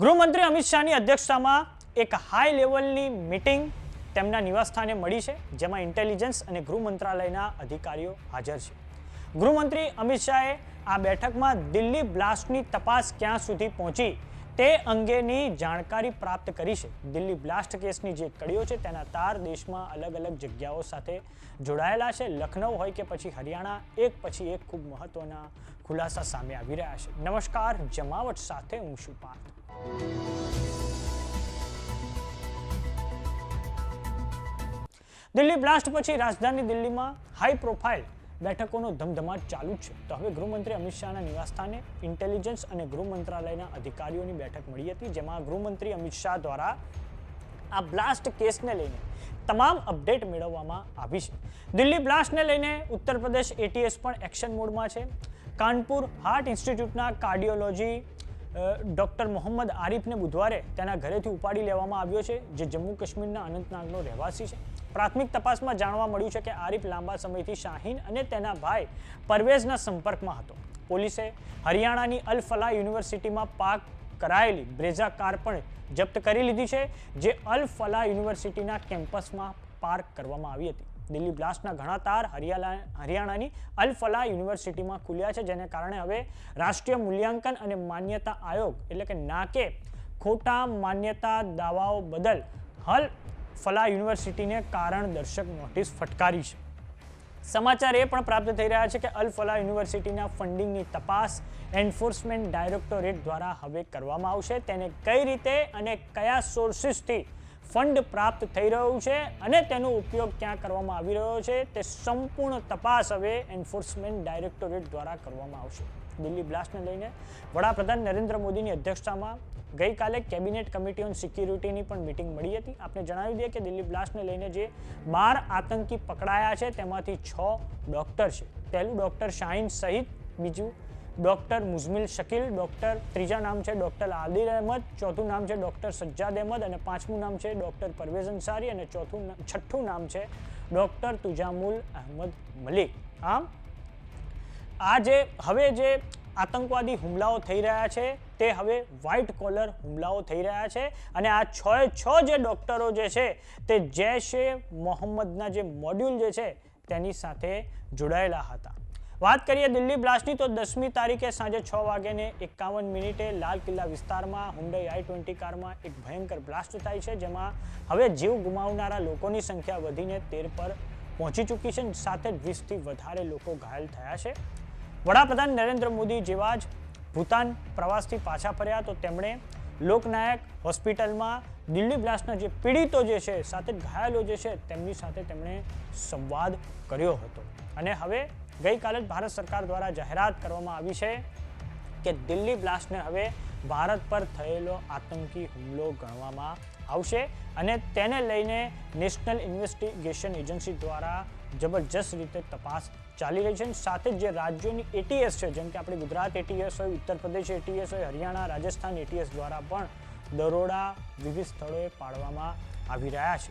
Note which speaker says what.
Speaker 1: ગૃહમંત્રી અમિત શાહની અધ્યક્ષતામાં એક હાઈ લેવલની મિટિંગ તેમના નિવાસસ્થાને મળી છે, જેમાં ઇન્ટેલિજન્સ અને ગૃહ મંત્રાલયના અધિકારીઓ હાજર છે. ગૃહમંત્રી અમિત શાહે આ બેઠકમાં દિલ્હી બ્લાસ્ટની તપાસ ક્યાં સુધી પહોંચી તે અંગેની જાણકારી પ્રાપ્ત કરી છે. દિલ્હી બ્લાસ્ટ કેસની જે કડીઓ છે તેના તાર દેશમાં અલગ અલગ જગ્યાઓ સાથે જોડાયેલા છે. લખનઉ હોય કે પછી હરિયાણા, એક પછી એક ખૂબ મહત્વના ખુલાસા સામે આવી રહ્યા છે. નમસ્કાર, જમાવટ સાથે હું છું પાર્થ. દિલ્હી બ્લાસ્ટ પછી રાજધાની દિલ્હીમાં હાઈ પ્રોફાઇલ બેઠકોનો ધમધમાટ ચાલુ જ છે. તો હવે ગૃહમંત્રી અમિત શાહના નિવાસસ્થાને ઇન્ટેલિજન્સ અને ગૃહ મંત્રાલયના અધિકારીઓની બેઠક મળી હતી, જેમાં ગૃહમંત્રી અમિત શાહ દ્વારા આ બ્લાસ્ટ કેસને લઈને તમામ અપડેટ મેળવવામાં આવી છે. દિલ્હી બ્લાસ્ટને લઈને ઉત્તર પ્રદેશ એટીએસ પણ એક્શન મોડમાં છે. કાનપુર હાર્ટ ઇન્સ્ટિટ્યૂટના કાર્ડિયોલોજી ડૉક્ટર મોહમ્મદ આરિફને બુધવારે તેના ઘરેથી ઉપાડી લેવામાં આવ્યો છે, જે જમ્મુ કાશ્મીરના અનંતનાગનો રહેવાસી છે. પ્રાથમિક તપાસમાં જાણવા મળ્યું છે કે આરિફ લાંબા સમયથી શાહીન અને તેના ભાઈ પરવેઝના સંપર્કમાં હતો. પોલીસે હરિયાણાની અલ ફલાહ યુનિવર્સિટીમાં પાક કરાયેલી બ્રેઝા કાર પણ જપ્ત કરી લીધી છે, જે અલ ફલાહ યુનિવર્સિટીના કેમ્પસમાં પાર્ક કરવામાં આવી હતી. દિલ્હી બ્લાસ્ટના ઘણા તાર હરિયાણા હરિયાણાની અલ ફલાહ યુનિવર્સિટીમાં ખુલ્યા છે, જેને કારણે હવે રાષ્ટ્રીય મૂલ્યાંકન અને માન્યતા આયોગ, એટલે કે નાકે ખોટા માન્યતા દાવાઓ બદલ હલ ફલાહ યુનિવર્સિટીને કારણ દર્શક નોટિસ ફટકારી છે. સમાચાર એ પણ પ્રાપ્ત થઈ રહ્યા છે કે અલ ફલા યુનિવર્સિટીના ફંડિંગની તપાસ એન્ફોર્સમેન્ટ ડાયરેક્ટોરેટ દ્વારા હવે કરવામાં આવશે. તેને કઈ રીતે અને કયા સોર્સિસથી ફંડ પ્રાપ્ત થઈ રહ્યું છે અને તેનો ઉપયોગ ક્યાં કરવામાં આવી રહ્યો છે તે સંપૂર્ણ તપાસ હવે એન્ફોર્સમેન્ટ ડાયરેક્ટોરેટ દ્વારા કરવામાં આવશે. દિલ્હી બ્લાસ્ટને લઈને વડાપ્રધાન નરેન્દ્ર મોદીની અધ્યક્ષતામાં ગઈકાલે કેબિનેટ કમિટી ઓન સિક્યુરિટીની પણ મિટિંગ મળી હતી. આપણે જણાવી દઈએ કે દિલ્હી બ્લાસ્ટને લઈને જે બાર આતંકી પકડાયા છે, તેમાંથી છ ડૉક્ટર છે. પહેલું ડૉક્ટર શાહીન સહિત, બીજું ડૉક્ટર મુઝમિલ શકીલ, ડૉક્ટર ત્રીજા નામ છે ડૉક્ટર આદિલ અહેમદ, ચોથું નામ છે ડૉક્ટર સજ્જાદ અહેમદ અને પાંચમું નામ છે ડૉક્ટર પરવેઝ અંસારી અને ચોથું છઠ્ઠું નામ છે ડૉક્ટર તુજામુલ અહેમદ મલિક. આમ, આ જે, હવે જે આતંકવાદી હુમલાઓ થઈ રહ્યા છે તે હવે વ્હાઇટ કોલર હુમલાઓ થઈ રહ્યા છે અને આ છ છ જે ડૉક્ટરો જે છે તે જૈશે મોહમ્મદના જે મોડ્યુલ જે છે તેની સાથે જોડાયેલા હતા. વાત કરીએ દિલ્હી બ્લાસ્ટની તો દસમી તારીખે સાંજે છ વાગ્યાને એકાવન મિનિટે લાલ કિલ્લા વિસ્તારમાં હુંડઈ આઈ ટ્વેન્ટી કારમાં એક ભયંકર બ્લાસ્ટ થાય છે, જેમાં હવે જીવ ગુમાવનારા લોકોની સંખ્યા વધીને તેર પર પહોંચી ચૂકી છે સાથે વીસથી વધારે લોકો ઘાયલ થયા છે. વડાપ્રધાન નરેન્દ્ર મોદી જેવા જ ભૂતાન પ્રવાસથી પાછા ફર્યા તો તેમણે લોકનાયક હોસ્પિટલમાં દિલ્હી બ્લાસ્ટના જે પીડિતો જે છે, સાથે ઘાયલો જે છે, તેમની સાથે તેમણે સંવાદ કર્યો હતો. અને હવે ગઈકાલે જ ભારત સરકાર દ્વારા જાહેરાત કરવામાં આવી છે કે દિલ્હી બ્લાસ્ટને હવે ભારત પર થયેલો આતંકી હુમલો ગણવામાં આવશે અને તેને લઈને નેશનલ ઇન્વેસ્ટિગેશન એજન્સી દ્વારા જબરજસ્ત રીતે તપાસ ચાલી રહી છે સાથે જે રાજ્યોની એટીએસ છે, જેમ કે આપણે ગુજરાત એટીએસ હોય, ઉત્તર પ્રદેશ એટીએસ હોય, હરિયાણા, રાજસ્થાન એટીએસ દ્વારા પણ દરોડા વિવિધ સ્થળોએ પાડવામાં આવી રહ્યા છે.